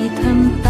ที่ท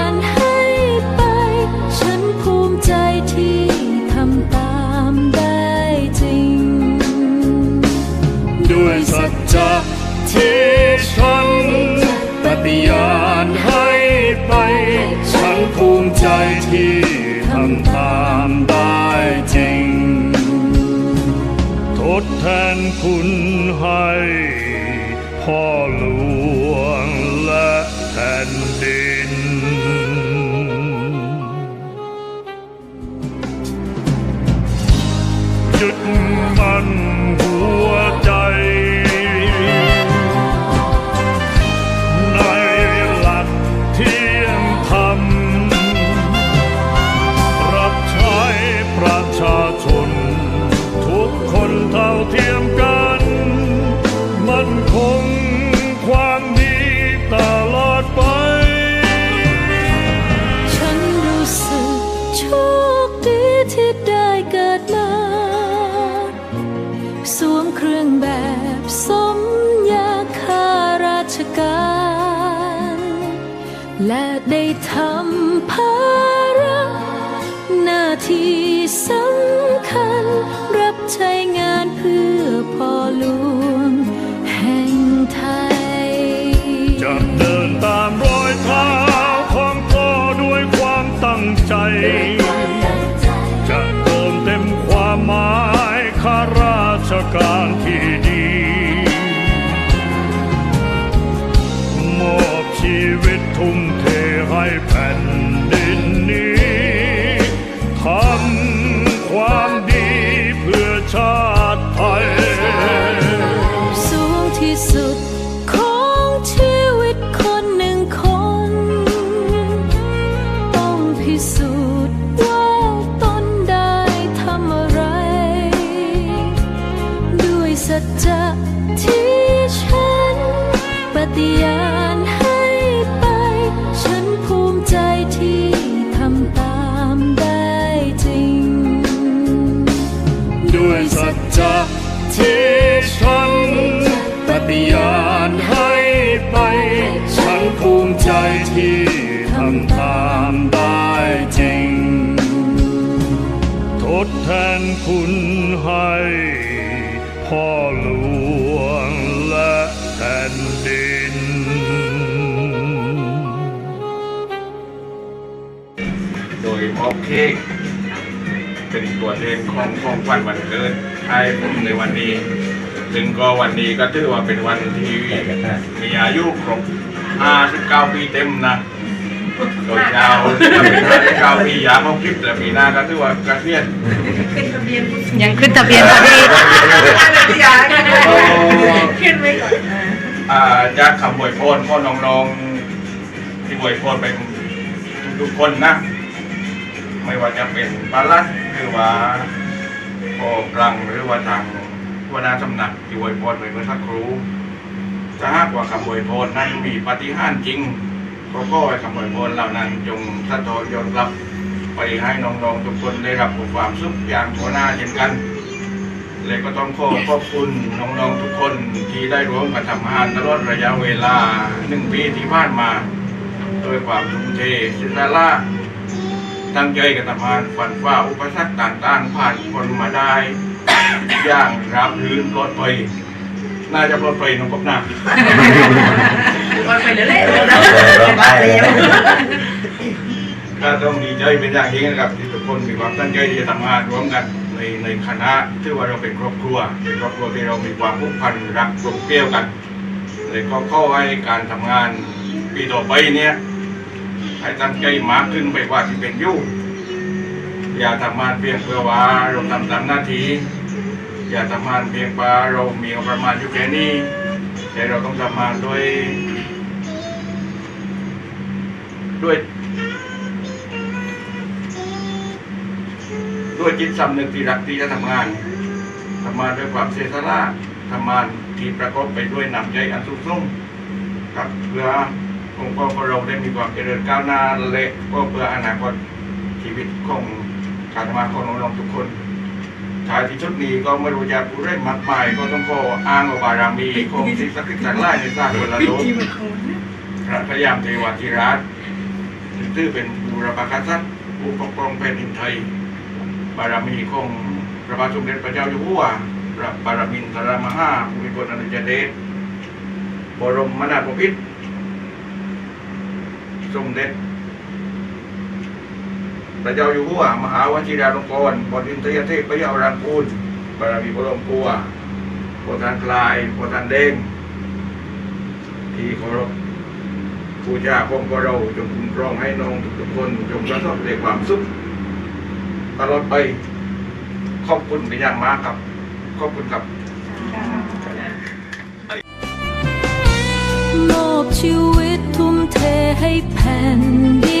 ามได้จริง ทดแทนคุณให้พ่อหลว ที่สำคัญ รับใช้งานเพื่อพ่อหลวงแห่งไทย จะเดินตามรอยเท้าของพ่อด้วยความตั้งใจ จะเติมเต็มความหมายการที่ สุด ดแทนคุณให้พ่อหลวงและแผ่นดิน โดยมอบเค้กเป็นตัวแทนของของขวัญวันเกิดให้ผมในวันนี้ ซึ่งก็วันนี้ก็ถือว่าเป็นวันที่มีอายุครบ59 ปีเต็มนะ โดยยาวจะเป็น59ปียามเอาคลิปแต่ปีหน้าก็ถือว่าเกษียณยังขึ้นทะเบียนพอดีขึ้นไว้ก่อนอ่าจากคำบวยพรพ่อน้องๆที่บวยพรไปทุกๆคนนะไม่ว่าจะเป็นปาลัดหรือว่าพ่อกลังหรือว่าทางหัวหน้าสำนักที่บวยพรไปเมื่อสักครู่ถ้าหากว่าคำบวยพรนั้นมีปาฏิหาริย์จริงก็ ขอให้คำบวยพรเหล่านั้นจงสะท้อนยอดรับไปให้น้องๆทุกคนได้รับความสุขอย่างหัวหน้าเช่นกันเลยก็ต้องขอขอบคุณน้องๆทุกคนที่ได้ร่วมกันทำงานตลอดระยะเวลาหนึ่งปีที่ผ่านมาด้วยความทุ่มเทศิลละตั้งใจกันทำงานฝันฝ่าอุปสรรคต่างๆผ่านคนมาได้อย่างรับรื่นปลอดภัยน่าจะปลอดภัยน้องกบหนักก่ อนไปเรื่อยๆบ้านเลี้ยวก็ต้องดีใจเป็นอย่างยิ่งนะครับที่ทุกคนมีความตั้งใจที่จะทำงานร่วมกันในในคณะชื่ว่าเราเป็นครอบครัวเป็นครอบครัวที่เรามีความผูกพันรักกลมเกลียวกันเลยก็เข้าให้การทำงานปีต่อไปเนี่ยให้ตั้งใจมากขึ้นไปกว่าที่เป็นอยู่อย่าทำงานเพียงเพื่อว่าเราทำตามหน้าที่อย่าทำงานเพียงเพื่อเรามีประมาณอยู่แค่นี้แต่เราต้องทำงานด้วย ด้วย ด้วยจิตสำนึกที่รักที่จะทำงานทำงานด้วยความเสียสละทำงานที่ประกอบไปด้วยน้ำใจอันสูงส่งครับเพื่อองค์กรของเราได้มีความเจริญก้าวหน้าและก็เพื่ออนาคตชีวิตของการทำงานของน้องๆทุกคนท้ายที่ชุดนี้ก็ไม่รู้จะพูดเรื่องมากมายก็ต้องขออ้างว่าบารมีของสิ่งศักดิ์สิทธิ์ทั้งหลายในสากลโลกพระพยายามเทวาธิราช ซึ่งเป็นบูรพกษัตริย์ผู้ปกครองแผ่นดินไทย บารมีของพระบาทสมเด็จพระเจ้าอยู่หัวพระบารมินทรมหาภูมิพลอดุลยเดชบรมนาถบพิตรสมเด็จพระเจ้าอยู่หัวมหาวชิราลงกรณ์บดินทยเทพพระเยารังกูลบารมีบรมครัวโพธิ์ทานคลายโพธิ์ทานเด้งที่เคารพ ผู้ชาของพวกเราจงคุ้มครองให้น้องทุกๆคนจงประสบแต่ความสุขตลอดไปขอบคุณเป็นอย่างมากครับ ขอบคุณครับมอบชีวิตทุ่มเทให้แผ่นดิ